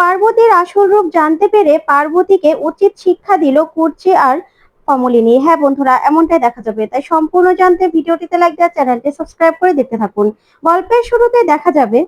পার্বতীর আসল রূপ জানতে পেরে পার্বতীকে উচিত শিক্ষা দিল কুর্চি আর কমলিনী। হ্যাঁ বন্ধুরা, এমনটাই দেখা যাবে। তাই সম্পূর্ণ জানতে ভিডিওটিতে লাইক দেওয়া চ্যানেলটি সাবস্ক্রাইব করে দেখতে থাকুন। গল্পের শুরুতে দেখা যাবে,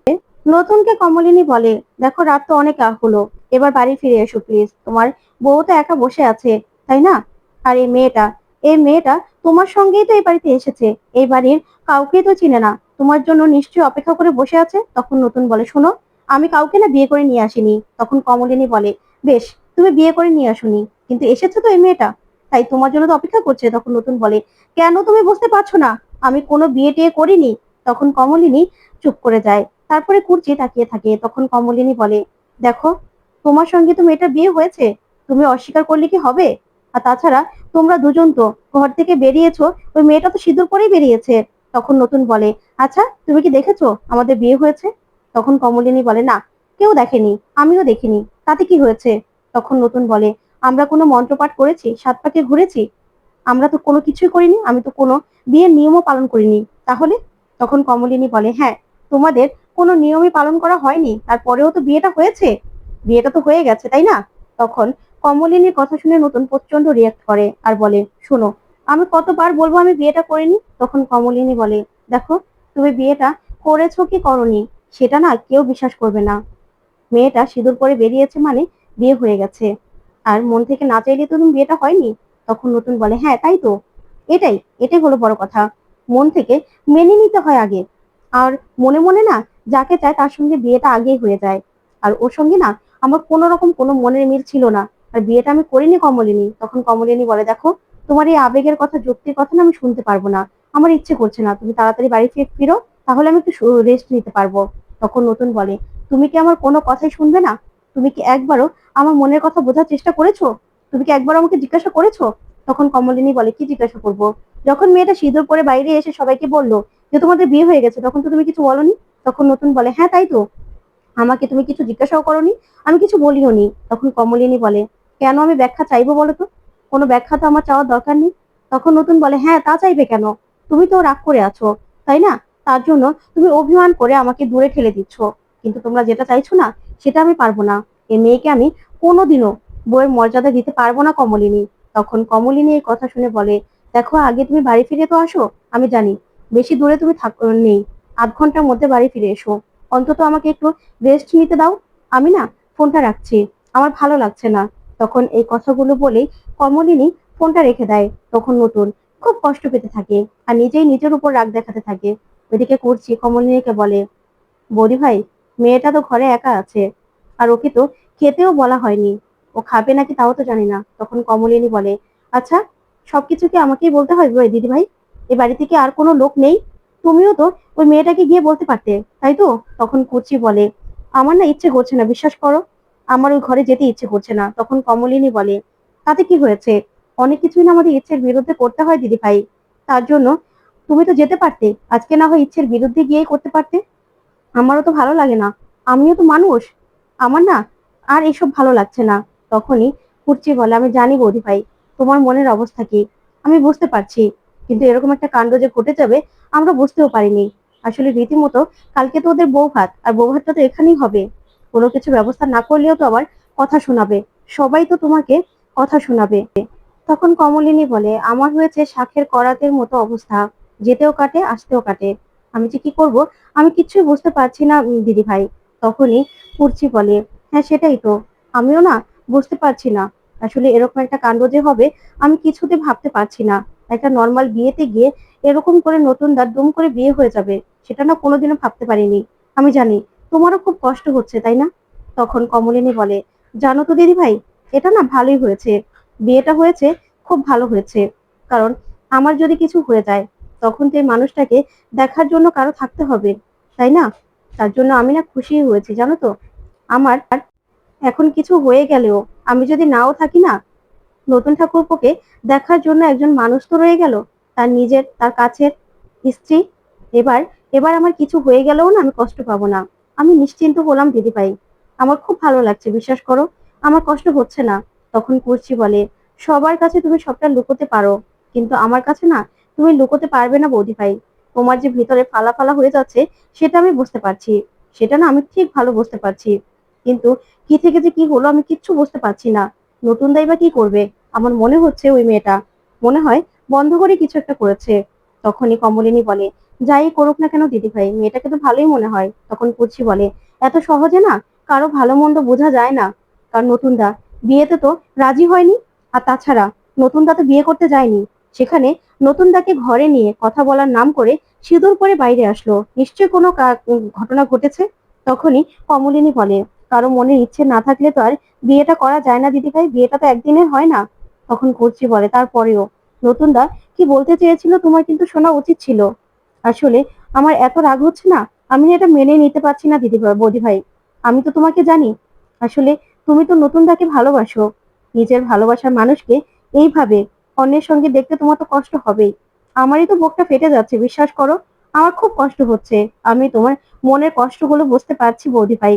নতুনকে কমলিনী বলে, দেখো, রাত তো অনেক হলো, এবার বাড়ি ফিরে এসো প্লিজ তোমার বউ তো একা বসে আছে, তাই না? আর এই মেয়েটা এই মেয়েটা তোমার সঙ্গেই তো এই বাড়িতে এসেছে। এই বাড়ির কাউকে তো চিনে না। তোমার জন্য নিশ্চয়ই অপেক্ষা করে বসে আছে? তখন নতুন বলে, শোনো আমি কাউকে না বিয়ে করে নিয়ে আসিনি, তখন কমলিনী বলে, বেশ, তুমি বিয়ে করে নিয়ে আসুনি, কিন্তু এসেছ তো এই মেয়েটা। তাই তোমার জন্য তো অপেক্ষা করছে, তখন নতুন বলে, কেন তুমি বুঝতে পারছ না? আমি কোনো বিয়ে টিয়ে করিনি। তখন কমলিনী চুপ করে যায়। তারপরে কুর্চি তাকিয়ে থাকে, তখন কমলিনী বলে, দেখো, তোমার সঙ্গে তো মেয়েটা বিয়ে হয়েছে, তুমি অস্বীকার করলে কি হবে? আর তাছাড়া তোমরা দুজন তো ঘর থেকে বেরিয়েছো, ওই মেয়েটা তো সিঁদুর পরেই বেরিয়েছে। তখন নতুন বলে আচ্ছা তুমি কি দেখেছ আমাদের বিয়ে হয়েছে? তখন কমলিনী বলে, না, কেউ দেখেনি, আমিও দেখিনি। তাতে কি হয়েছে? তখন নতুন বলে, আমরা কোনো মন্ত্রপাঠ করেছি? সাত পাকে ঘুরেছি? আমরা তো কোনো কিছুই করিনি, আমি তো কোনো বিয়ের নিয়মও পালন করিনি। তাহলে? তখন কমলিনী বলে হ্যাঁ তোমাদের কোনো নিয়মই পালন করা হয়নি, তারপরেও তো বিয়েটা হয়েছে? বিয়েটা তো হয়ে গেছে, তাই না? তখন কমলিনীর কথা শুনে নতুন প্রচণ্ড রিয়াক্ট করে আর বলে, শোনো, আমি কতবার বলব আমি বিয়েটা করিনি? তখন কমলিনী বলে, দেখো, তুমি বিয়েটা করেছ কি করনি? সেটা না কেউ বিশ্বাস করবে না। মেয়েটা সিঁদুর পরে বেরিয়েছে মানে বিয়ে হয়ে গেছে। আর মন থেকে না চাইলে তো বিয়েটা হয়নি। তখন নতুন বলে হ্যাঁ তাই তো। এটাই এটাই হলো বড় কথা। মন থেকে মেনে নিতে হয় আগে। আর মনে মনে না যাকে চায় তার সঙ্গে বিয়েটা আগেই হয়ে যায়। আর ওর সঙ্গে না আমার কোনো রকম কোনো মনের মিল ছিল না। আর বিয়েটা আমি করিনি কমলিনী। তখন কমলিনী বলে, দেখো, তোমার এই আবেগের কথা, যুক্তির কথা না আমি শুনতে পারব না। আমার ইচ্ছে করছে না। তুমি তাড়াতাড়ি বাড়ি ফিরে, ফিরো। তাহলে আমি একটু রেস্ট নিতে পারব। তখন নতুন বলে, তুমি কি আমার কোনো কথাই শুনবে না? তুমি কি একবারও আমার মনের কথা বোঝার চেষ্টা করেছ? তুমি কি একবার আমাকে জিজ্ঞাসা করেছ? তখন কমলিনী বলে, কি জিজ্ঞাসা করব? যখন মেয়েটা সিঁদুর পরে বাইরে এসে সবাইকে বলল যে, তোমাদের বিয়ে হয়ে গেছে, তখন তো তুমি কিছু বলনি? তখন নতুন বলে হ্যাঁ তাই তো। আমাকে তুমি কিছু জিজ্ঞাসাও করনি, আমি কিছু বলিও নি। তখন কমলিনী বলে, কেন আমি ব্যাখ্যা চাইব বলো তো? কোনো ব্যাখ্যা তো আমার চাওয়ার দরকার নেই? তখন নতুন বলে হ্যাঁ তা চাইবে কেন? তুমি তো রাগ করে আছো, তাই না? তার জন্য তুমি অভিমান করে আমাকে দূরে ঠেলে দিচ্ছ। কিন্তু তোমরা যেটা চাইছো না, সেটা আমি পারব না। এ মেয়েকে আমি কোনোদিনও বইয়ের মর্যাদা দিতে পারব না কমলিনী। তখন কমলিনী এই কথা শুনে বলে, দেখো, আগে তুমি বাড়ি ফিরে তো আসো? আমি জানি। বেশি দূরে তুমি থাক নেই। আধ ঘণ্টার মধ্যে বাড়ি ফিরে এসো। অন্তত আমাকে একটু রেস্ট নিতে দাও। আমি না ফোনটা রাখছি। আমার ভালো লাগছে না। তখন এই কথাগুলো বলেই কমলিনী ফোনটা রেখে দেয়। তখন নতুন খুব কষ্ট পেতে থাকে আর নিজেই নিজের উপর রাগ দেখাতে থাকে। ওইদিকে করছি কমলিনীকে বলে, বৌদি ভাই, মেয়েটা তো ঘরে একা আছে। আর ওকে তো খেতেও বলা হয়নি। ও খাবে নাকি তাও তো জানি না। তখন কমলিনী বলে আচ্ছা সবকিছু কি আমাকেই বলতে হয় দিদি ভাই? এ বাড়ি থেকে আর কোনো লোক নেই? তুমিও তো ওই মেয়েটাকে গিয়ে বলতে পারতে, তাই তো? তখন কুচি বলে, আমার না ইচ্ছে করছে না, বিশ্বাস করো। আমার ওই ঘরে যেতে ইচ্ছে করছে না। তখন কমলিনী বলে, তাতে কি হয়েছে? অনেক কিছুই না আমাদের ইচ্ছের বিরুদ্ধে করতে হয় দিদি ভাই। তার জন্য তুমি তো যেতে পারতে। আজকে না হয় ইচ্ছের বিরুদ্ধে গিয়েই করতে পারতে। আমারও তো ভালো লাগে না। আমিও তো মানুষ। আমার না আর এসব ভালো লাগছে না। তখনই কুর্চি বলে, আমি জানি বৌদি ভাই, তোমার মনের অবস্থা কি? আমি বুঝতে পারছি। কিন্তু এরকম একটা কাণ্ড যে ঘটে যাবে, আমরা বুঝতেও পারিনি। আসলে রীতিমতো কালকে তো ওদের বউ ভাত, আর বউ ভাতটা তো এখানেই হবে। কোনো কিছু ব্যবস্থা না করলেও তো আবার কথা শোনাবে। সবাই তো তোমাকে কথা শোনাবে। তখন কমলিনী বলে, আমার হয়েছে শাখের করাতের মতো অবস্থা। যেতেও কাটে, আসতেও কাটে। আমি যে কি করব? আমি কিছুই বুঝতে পারছি না দিদি ভাই তখনই কুর্চি বলে হ্যাঁ সেটাই তো। আমিও না বুঝতে পারছি না। আসলে এরকম একটা কাণ্ড যে হবে, আমি কিছুতে ভাবতে পারছি না। একটা নর্মাল বিয়েতে গিয়ে এরকম করে নতুন দাঁত দুম করে বিয়ে হয়ে যাবে, সেটা না কোনোদিনও ভাবতে পারিনি। আমি জানি, তোমারও খুব কষ্ট হচ্ছে, তাই না? তখন কমলিনী বলে, জানো তো দিদি ভাই এটা না ভালোই হয়েছে। বিয়েটা হয়েছে, খুব ভালো হয়েছে। কারণ আমার যদি কিছু হয়ে যায় তখন তো মানুষটাকে দেখার জন্য কারও থাকতে হবে, তাই না? তার জন্য আমি না খুশি হয়েছি, জানো তো? আমার এখন কিছু হয়ে গেলেও আমি যদি নাও থাকি না, নতুন ঠাকুরপোকে দেখার জন্য একজন মানুষ তো রয়ে গেল, তার নিজের, তার কাছের স্ত্রী। এবার এবার আমার কিছু হয়ে গেলেও না আমি কষ্ট পাবো না। আমি নিশ্চিন্ত হলাম দিদি ভাই। আমার খুব ভালো লাগছে, বিশ্বাস করো। আমার কষ্ট হচ্ছে না। তখন কুর্চি বলে, সবার কাছে তুমি সবটা লুকোতে পারো, কিন্তু আমার কাছে না তুমি লুকোতে পারবে না বৌদি ভাই। তোমার যে ভিতরে ফালা ফালা হয়ে যাচ্ছে, সেটা আমি বুঝতে পারছি। সেটা না আমি ঠিক ভালো বুঝতে পারছি। কিন্তু কি থেকে যে কি হলো আমি কিচ্ছু বুঝতে পারছি না। নতুন দাই বা কি করবে? আমার মনে হচ্ছে ওই মেয়েটা। মনে হয় বন্ধ করে কিছু একটা করেছে। তখনই কমলিনী বলে, যাই করুক না কেন দিদি ভাই, মেয়েটাকে তো ভালোই মনে হয়। তখন কুচি বলে, এত সহজে না? কারও ভালো মন্দ বোঝা যায় না। কারণ নতুন দা, বিয়েতে তো রাজি হয়নি। আর তাছাড়া নতুন দা তো বিয়ে করতে যায়নি। সেখানে নতুন দাকে ঘরে নিয়ে কথা বলার নাম করে সিঁদুর পরে বাইরে আসলো। নিশ্চয় কোনো ঘটনা ঘটেছে? তখনই কমলিনী বলে, কারও মনের ইচ্ছে না থাকলে তো আর বিয়েটা করা যায় না দিদি ভাই বিয়েটা তো একদিনে হয় না। তখন করছি বলে, তারপরেও নতুন দা কি বলতে চেয়েছিল তোমার কিন্তু শোনা উচিত ছিল। আসলে আমার এত রাগ হচ্ছে না, আমি এটা মেনে নিতে পারছি না দিদি বৌদি ভাই আমি তো তোমাকে জানি। আসলে তুমি তো নতুন দাকে ভালোবাসো। নিজের ভালোবাসার মানুষকে এইভাবে অন্যের সঙ্গে দেখতে তোমার তো কষ্ট হবেই। আমারই তো বুকটা ফেটে যাচ্ছে, বিশ্বাস করো। আমার খুব কষ্ট হচ্ছে। আমি তোমার মনের কষ্টগুলো বুঝতে পারছি, বৌদি ভাই।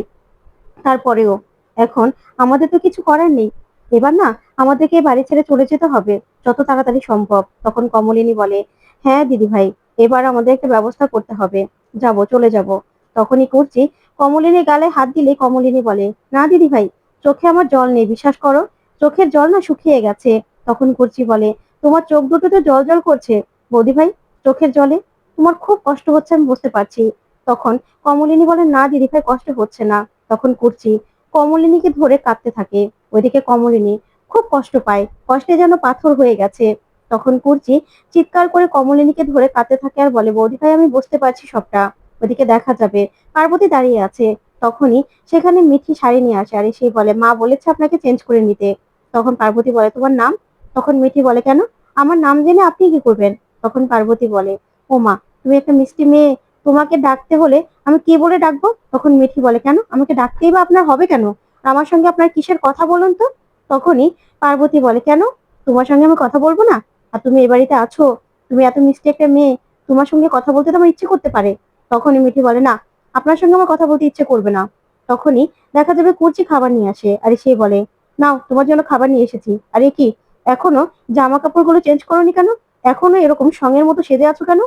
তারপরেও, এখন আমাদের তো কিছু করার নেই। এবার না, আমাদেরকে বাড়ি ছেড়ে চলে যেতে হবে, যত তাড়াতাড়ি সম্ভব, তখন কমলিনী বলে। হ্যাঁ দিদি ভাই, এবার আমাদের একটা ব্যবস্থা করতে হবে। যাব, চলে যাব। তখনই করছি কমলিনী গালে হাত দিলে কমলিনী বলে, না, দিদি ভাই, চোখে আমার জল নেই, বিশ্বাস করো। চোখের জল না শুকিয়ে গেছে। তখন করছি বলে, তোমার চোখ দুটো তো জল জল করছে। বৌদি ভাই, চোখের জলে? তোমার খুব কষ্ট হচ্ছে, আমি বুঝতে পারছি। তখন কমলিনী বলে, না দিদি ভাই, কষ্ট হচ্ছে না। তখন করছি কমলিনীকে ধরে কাঁদতে থাকে। ওইদিকে কমলিনী খুব কষ্ট পায়। কষ্টে যেন পাথর হয়ে গেছে। তখন করছি চিৎকার করে কমলিনীকে ধরে কাঁদতে থাকে আর বলে, বৌদি ভাই, আমি বুঝতে পারছি সবটা। ওদিকে দেখা যাবে। পার্বতী দাঁড়িয়ে আছে। তখনই সেখানে মিঠি শাড়ি নিয়ে আসে আর সেই বলে, মা বলেছে আপনাকে চেঞ্জ করে নিতে। তখন পার্বতী বলে, তোমার নাম? তখন মিঠি বলে, কেন? আমার নাম জেনে আপনি কি করবেন? তখন পার্বতী বলে ও মা তুমি একটা মিষ্টি মেয়ে, তোমাকে ডাকতে হলে আমি কি বলে ডাকবো? তখন মিঠি বলে, কেন? আমাকে ডাকতেই বা আপনার হবে কেন? আমার সঙ্গে আপনার কিসের কথা বলুন তো? তখনই পার্বতী বলে, কেন? তোমার সঙ্গে আমি কথা বলব না? আর তুমি এ বাড়িতে আছো? তুমি এত মিষ্টি একটা মেয়ে, তোমার সঙ্গে কথা বলতে তো আমার ইচ্ছে করতে পারে? তখনই মিঠি বলে, না, আপনার সঙ্গে আমার কথা বলতে ইচ্ছে করবে না। তখনই দেখা যাবে কুচি খাবার নিয়ে আসে, আর সে বলে, নাও, তোমার জন্য খাবার নিয়ে এসেছি। আরে কি? এখনও জামা কাপড়গুলো চেঞ্জ করোনি কেন? এখনও এরকম সঙ্গের মতো সেজে আছো কেন?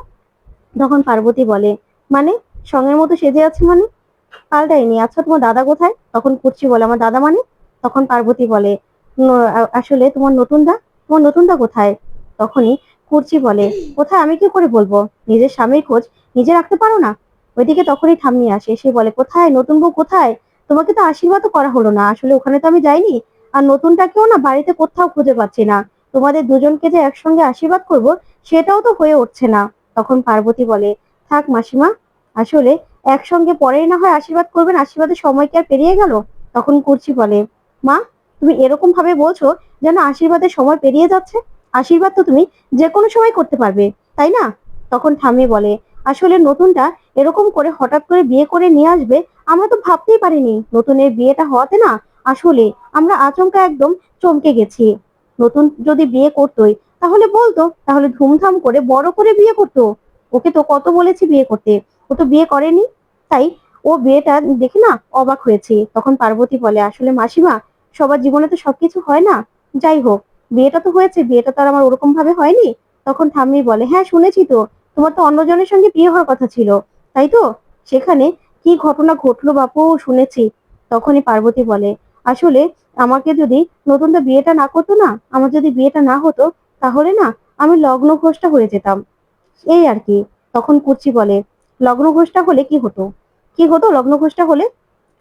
তখন পার্বতী বলে মানে সঙ্গের মতো সেজে আছি মানে? পাল্টাইনি আচ্ছা তোমার দাদা কোথায়? তখন কুচি বলে, আমার দাদা মানে? তখন পার্বতী বলে আসলে তোমার নতুন দা, তোমার নতুন দা কোথায়? তখনই কুর্চি বলে, কোথায়? আমি কি করে বলব? নিজের স্বামীর খোঁজ নিজে রাখতে পারো না? ওইদিকে তখনই ঠাম্মি আসে সে বলে, কোথায়? নতুন বউ কোথায়? তোমাকে তো আশীর্বাদও করা হলো না। আসলে ওখানে তো আমি যাইনি। আর নতুনটাকেও না বাড়িতে কোথাও খুঁজে পাচ্ছি না। তোমাদের দুজনকে যে একসঙ্গে আশীর্বাদ করব, সেটাও তো হয়ে উঠছে না। তখন পার্বতী বলে, থাক মাসিমা, আসলে একসঙ্গে পরেই না হয় আশীর্বাদ করবেন, আশীর্বাদের সময় কি আর পেরিয়ে গেল? তখন কুর্চি বলে, মা, তুমি এরকম ভাবে বলছো যেন আশীর্বাদের সময় পেরিয়ে যাচ্ছে? আশীর্বাদ তো তুমি যে কোনো সময় করতে পারবে, তাই না? তখন ঠাম্মি বলে, আসলে নতুনটা এরকম করে হঠাৎ করে বিয়ে করে নিয়ে আসবে, আমরা তো ভাবতেই পারিনি। নতুনের বিয়েটা হওয়াতে না আসলে আমরা আচমকা একদম চমকে গেছি। নতুন যদি বিয়ে করতোই, তাহলে বলতো, তাহলে ধুমধাম করে বড় করে বিয়ে করতো। ওকে তো কত বলেছি বিয়ে করতে। ও তো বিয়ে করেনি। তাই ও বিয়েটা দেখে না অবাক হয়েছে। তখন পার্বতী বলে, আসলে মাসিমা, সবার জীবনে তো সবকিছু হয় না। যাই হোক, বিয়েটা তো হয়েছে, বিয়েটা তো আর আমার ওরকম ভাবে হয়নি। তখন ঠাম্মি বলে হ্যাঁ শুনেছি তো, তোমার তো অন্যজনের সঙ্গে বিয়ে হওয়ার কথা ছিল। তাই তো? সেখানে কি ঘটনা ঘটলো বাপু? শুনেছি। তখনই পার্বতী বলে আসলে আমাকে যদি নতুন তো বিয়েটা না করতো না, আমার যদি বিয়েটা না হতো, তাহলে না আমি লগ্ন ঘোষটা হয়ে যেতাম। এই আর কি। তখন কুচি বলে, লগ্ন ঘোষটা হলে কি হতো? কি হতো লগ্ন ঘোষটা হলে?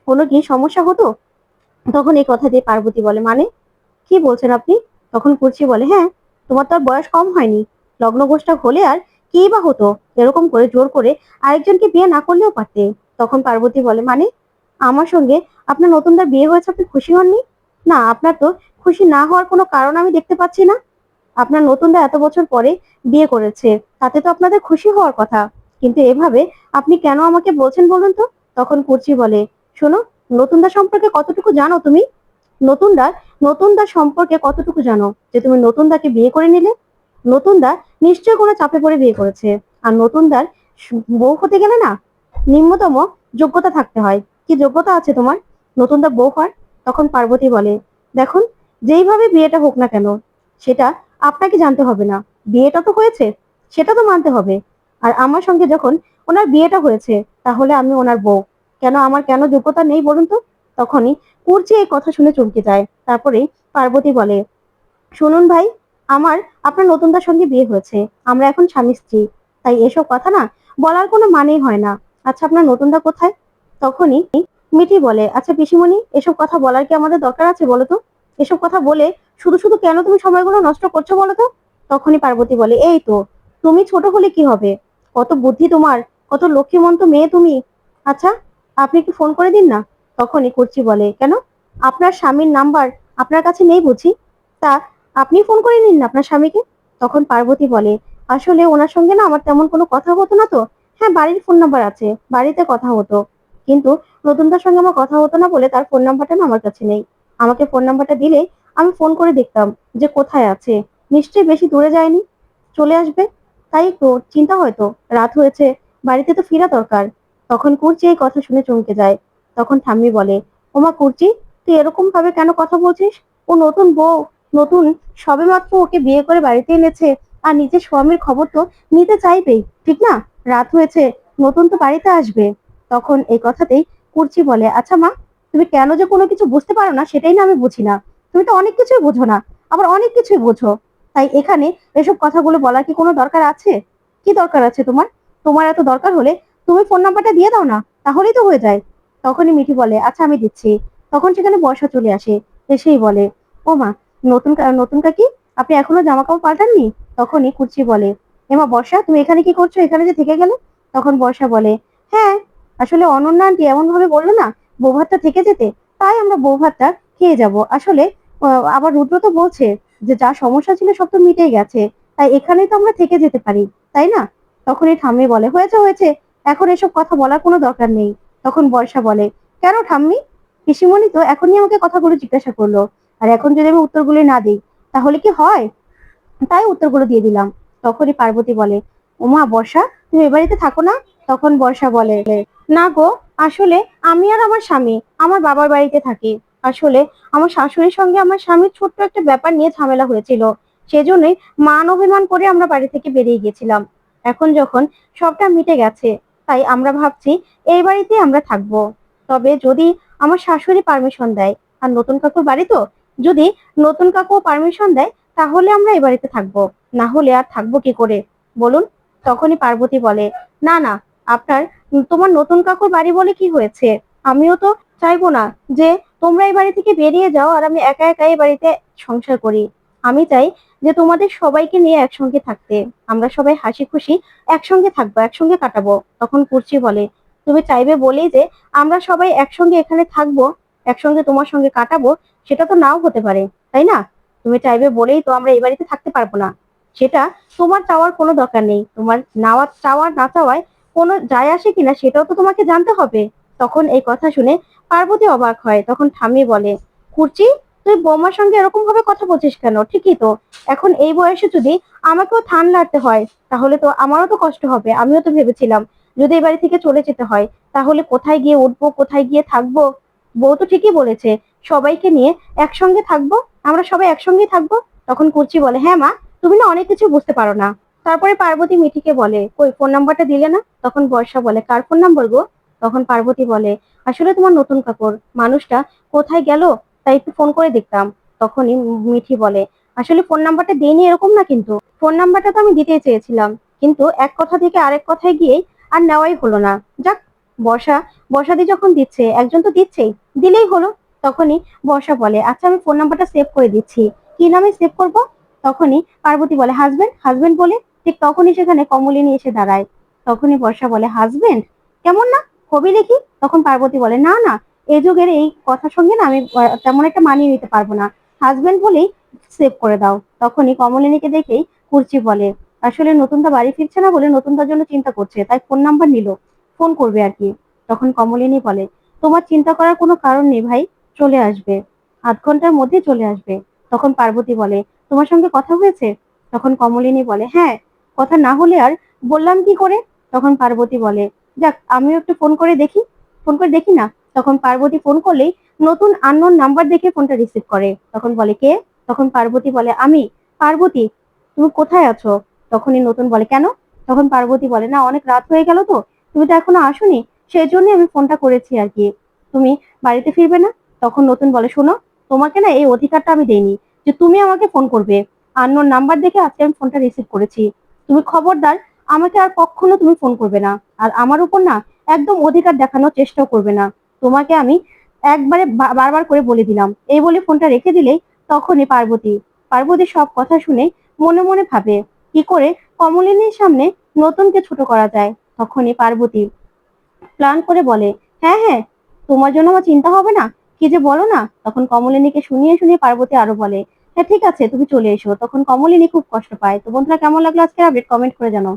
কোনো কি সমস্যা হতো? তখন এই কথা দিয়ে পার্বতী বলে মানে? কি বলছেন আপনি? তখন কুচি বলে হ্যাঁ তোমার তো আর বয়স কম হয়নি। লগ্ন ঘোষটা হলে আর কি বা হতো? এরকম করে জোর করে আরেকজনকে বিয়ে না করলেও পারতে। তখন পার্বতী বলে মানে? আমার সঙ্গে আপনার নতুনদার বিয়ে হয়েছে, আপনি খুশি হননি? না, আপনার তো খুশি না হওয়ার কোনো কারণ আমি দেখতে পাচ্ছি না। আপনার নতুনদা এত বছর পরে বিয়ে করেছে, তাতে তো আপনাদের খুশি হওয়ার কথা। কিন্তু এভাবে আপনি কেন আমাকে বলছেন বলুন তো? তখন কুচি বলে, শোনো নতুনদা সম্পর্কে কতটুকু জানো তুমি? নতুনদা নতুনদা সম্পর্কে কতটুকু জানো যে তুমি নতুনদাকে বিয়ে করে নিলে? নতুনদা নিশ্চয় কোনো চাপে পড়ে বিয়ে করেছে। আর নতুনদার বউ হতে গেলে না, নিম্নতম যোগ্যতা থাকতে হয়। কি যোগ্যতা আছে তোমার? নতুনদা বউ হওয়ার? তখন পার্বতী বলে, দেখুন, যেইভাবে বিয়েটা হোক না কেন, সেটা আপনাকে জানতে হবে না। বিয়েটা তো হয়েছে, সেটা তো মানতে হবে। আর আমার সঙ্গে যখন ওনার বিয়েটা হয়েছে, তাহলে আমি ওনার বউ। কেন আমার কেন যোগ্যতা নেই বলুন তো? তখনই কুর্চি এই কথা শুনে চমকে যায়। তারপরে পার্বতী বলে, শুনুন ভাই, আমার, আপনার নতুনদার সঙ্গে বিয়ে হয়েছে। আমরা এখন স্বামী স্ত্রী। তাই এসব কথা না বলার কোনো মানেই হয় না। আচ্ছা আপনার নতুনদা কোথায়? তখনই মিঠি বলে আচ্ছা পিসিমণি, এসব কথা বলার কি আমাদের দরকার আছে বলো তো? এসব কথা বলে শুধু শুধু কেন তুমি সময়গুলো নষ্ট করছ বলো তো? তখনই পার্বতী বলে, এই তো, তুমি ছোট হলে কি হবে? কত বুদ্ধি তোমার, কত লক্ষ্মীমন্ত মেয়ে তুমি। আচ্ছা আপনি একটু ফোন করে দিন না? তখনই কুর্চি বলে, কেন? আপনার স্বামীর নাম্বার আপনার কাছে নেই বুঝি? তা আপনি ফোন করে নিন না আপনার স্বামীকে? তখন পার্বতী বলে, আসলে ওনার সঙ্গে না আমার তেমন কোনো কথা হতো না তো। হ্যাঁ বাড়ির ফোন নাম্বার আছে, বাড়িতে কথা হতো। কিন্তু নতুনটার সঙ্গে আমার কথা হতো না বলে তার ফোন নাম্বারটা না আমার কাছে নেই। আমাকে ফোন নাম্বারটা দিলে আমি ফোন করে দেখতাম যে কোথায় আছে। নিশ্চয়ই বেশি দূরে যায়নি। চলে আসবে। তাই একটু চিন্তা হয়তো রাত হয়েছে। বাড়িতে তো ফেরা দরকার। তখন কুর্চি এই কথা শুনে চমকে যায়। তখন ঠাম্মি বলে, ওমা কুর্চি, তুই এরকম ভাবে কেন কথা বলছিস? ও নতুন বউ। নতুন সবেমাত্র ওকে বিয়ে করে বাড়িতে এনেছে। আর নিজের স্বামীর খবর তো নিতে চাইবেই। ঠিক না? রাত হয়েছে। নতুন তো বাড়িতে আসবে। তখন এই কথাতেই কুর্চি বলে আচ্ছা মা, তুমি কেন যে কোনো কিছু বুঝতে পারো না, সেটাই না আমি বুঝি না। তুমি তো অনেক কিছুই বোঝো না, আবার অনেক কিছুই বোঝো। তাই এখানে এসব কথাগুলো বলার কি কোনো দরকার আছে? কি দরকার আছে তোমার? তোমার এত দরকার হলে তুমি ফোন নাম্বারটা দিয়ে দাও না, তাহলেই তো হয়ে যায়। তখনই মিঠি বলে আচ্ছা আমি দিচ্ছি। তখন সেখানে বর্ষা চলে আসে, এসেই বলে, ও মা, নতুন নতুন কাকি? আপনি এখনও জামা কাপড় পাল্টাননি? তখনই কুচি বলে এমা বর্ষা, তুমি এখানে কি করছ? এখানে যে থেকে গেলে? তখন বর্ষা বলে হ্যাঁ আসলে অনন্যা আন্টি এমন ভাবে বলল না, বউ ভাতটা থেকে যেতে, তাই আমরা বউ ভাতটা খেয়ে যাব। আসলে আবার রুদ্র তো বলছে যে যা সমস্যা ছিল সব তো মিটে গেছে, তাই এখানেই তো আমরা থেকে যেতে পারি, তাই না? তখনই ঠাম্মি বলে, হয়েছে হয়েছে, এখন এসব কথা বলার কোনো দরকার নেই। তখন বর্ষা বলে, কেন ঠাম্মি? পিসিমণি তো এখনই আমাকে কথাগুলো জিজ্ঞাসা করল, আর এখন যদি আমি উত্তরগুলো না দিই, তাহলে কি হয়? তাই উত্তরগুলো দিয়ে দিলাম। তখনই পার্বতী বলে ওমা বর্ষা, তুমি এ বাড়িতে থাকো না? তখন বর্ষা বলে না গো, আসলে আমি আর আমার স্বামী, আমার বাবার বাড়িতে থাকি। আসলে আমার শাশুড়ির সঙ্গে আমার স্বামীর ছোট্ট একটা ব্যাপার নিয়ে ঝামেলা হয়েছিল। সেজন্যই মান অভিমান করে আমরা বাড়ি থেকে বেরিয়ে গেছিলাম এখন যখন সবটা মিটে গেছে, তাই আমরা ভাবছি এই বাড়িতে আমরা থাকব। তবে যদি আমার শাশুড়ি পারমিশন দেয়, আর নতুন কাকুর বাড়ি তো, যদি নতুন কাকু পারমিশন দেয়, তাহলে আমরা এই বাড়িতে থাকব। না হলে আর থাকব কি করে? বলুন? তখনই পার্বতী বলে, না না, আপনার তোমার নতুন কাকুর বাড়ি বলে কি হয়েছে? আমিও তো চাইব না যে তোমরা এই বাড়ি থেকে বেরিয়ে যাও আর আমি একা একা এই বাড়িতে সংসার করি। আমি চাই যে তোমাদের সবাইকে নিয়ে একসঙ্গে থাকতে। আমরা সবাই হাসি খুশি একসঙ্গে থাকব, একসঙ্গে কাটাবো, তখন কুর্চি বলে। তুমি চাইবে বলেই যে আমরা সবাই একসঙ্গে এখানে থাকব, একসঙ্গে তোমার সঙ্গে কাটাবো, সেটা তো নাও হতে পারে, তাই না? তুমি চাইবে বলেই তো আমরা এই বাড়িতে থাকতে পারব না। সেটা তোমার চাওয়ার কোনো দরকার নেই। তোমার নাওয়ার চাওয়ার না চাওয়ায় কোনো যায় আসে কিনা সেটাও তো তোমাকে জানতে হবে। তখন এই কথা শুনে পার্বতী অবাক হয়। তখন ঠামি বলে, কুর্চি, তুই বৌমার সঙ্গে এরকম ভাবে কথা বলছিস কেন? ঠিকই তো। এখন এই বয়সে যদি আমাকেও থান লাড়তে হয়, তাহলে তো আমারও তো কষ্ট হবে। আমিও তো ভেবেছিলাম, যদি এই বাড়ি থেকে চলে যেতে হয়, তাহলে কোথায় গিয়ে উঠবো, কোথায় গিয়ে থাকব? বউ তো ঠিকই বলেছে, সবাইকে নিয়ে একসঙ্গে থাকব? আমরা সবাই একসঙ্গেই থাকব? তখন কুর্চি বলে হ্যাঁ মা, তুমি না অনেক কিছু বুঝতে পারো না। তারপরে পার্বতী মিঠিকে বলে, কই ফোন নাম্বারটা দিলে না? তখন বর্ষা বলে, কার ফোন নাম্বার গো? তখন পার্বতী বলে, আসলে তোমার নতুন কাপড়, মানুষটা কোথায় গেল? তাই একটু ফোন করে দেখতাম। তখনই মিঠি বলে, আসলে ফোন নাম্বারটা দিইনি এরকম না কিন্তু। ফোন নাম্বারটা তো আমি দিতেই চেয়েছিলাম। কিন্তু এক কথা থেকে আরেক কথায় গিয়েই আর নেওয়াই হলো না। যাক, বর্ষা, বর্ষাদি যখন দিচ্ছে, একজন তো দিচ্ছেই, দিলেই হলো। তখনই বর্ষা বলে আচ্ছা আমি ফোন নাম্বারটা সেভ করে দিচ্ছি। কি নামে সেভ করব? তখনই পার্বতী বলে হাজবেন্ড হাজবেন্ড বলে। ঠিক তখনই সেখানে কমলিনী এসে দাঁড়ায়। তখনই বর্ষা বলে হাজবেন্ড কেমন না? কবি লিখি তখন পার্বতী বলে, না না এই যুগের এই কথার সঙ্গে না আমি তেমন একটা মানিয়ে নিতে পারব না। হাজবেন্ড বলেই সেভ করে দাও। তখনই কমলিনীকে দেখেই কুর্চি বলে, আসলে নতুনটা বাড়ি ফিরছে না বলে নতুনটার জন্য চিন্তা করছে, তাই ফোন নাম্বার নিল। ফোন করবে আর কি। তখন কমলিনী বলে, তোমার চিন্তা করার কোনো কারণ নেই ভাই, চলে আসবে। আধ ঘণ্টার মধ্যে চলে আসবে। তখন পার্বতী বলে, তোমার সঙ্গে কথা হয়েছে? তখন কমলিনী বলে হ্যাঁ কথা না হলে আর বললাম কি করে? তখন পার্বতী বলে, যাক, আমিও একটু ফোন করে দেখি। ফোন করে দেখি না? তখন পার্বতী ফোন করলেই নতুন আননোন নাম্বার দেখে ফোনটা রিসিভ করে। তখন বলে, কে? তখন পার্বতী বলে, আমি, পার্বতী, তুমি কোথায় আছো? তখনই নতুন বলে, কেন? তখন পার্বতী বলে, না, অনেক রাত হয়ে গেল তো, তুমি তো এখনও আসোনি সেই জন্যই আমি ফোনটা করেছি আর কি। তুমি বাড়িতে ফিরবে না? তখন নতুন বলে, শোনো, তোমাকে না এই অধিকারটা আমি দেইনি, যে তুমি আমাকে ফোন করবে। আন্নোর নাম্বার দেখে আজকে আমি ফোনটা রিসিভ করেছি। তুমি খবরদার, আমাকে আর কখনো তুমি ফোন করবে না। আর আমার উপর না একদম অধিকার দেখানোর চেষ্টাও করবে না। তোমাকে আমি একবারে বারবার করে বলে দিলাম। এই বলে ফোনটা রেখে দিলেই তখনই পার্বতী পার্বতী সব কথা শুনে মনে মনে ভাবে, কি করে কমলিনীর সামনে নতুনকে ছোট করা যায়। তখনই পার্বতী প্ল্যান করে বলে হ্যাঁ হ্যাঁ তোমার জন্য আমার চিন্তা হবে না। কি যে বলো না? তখন কমলিনীকে শুনিয়ে শুনিয়ে পার্বতী আরও বলে হ্যাঁ ঠিক আছে, তুমি চলে এসো। তখন কমলিনী খুব কষ্ট পায়। তো বন্ধুরা, কেমন লাগল আজকে আপডেট কমেন্ট করে জানাও।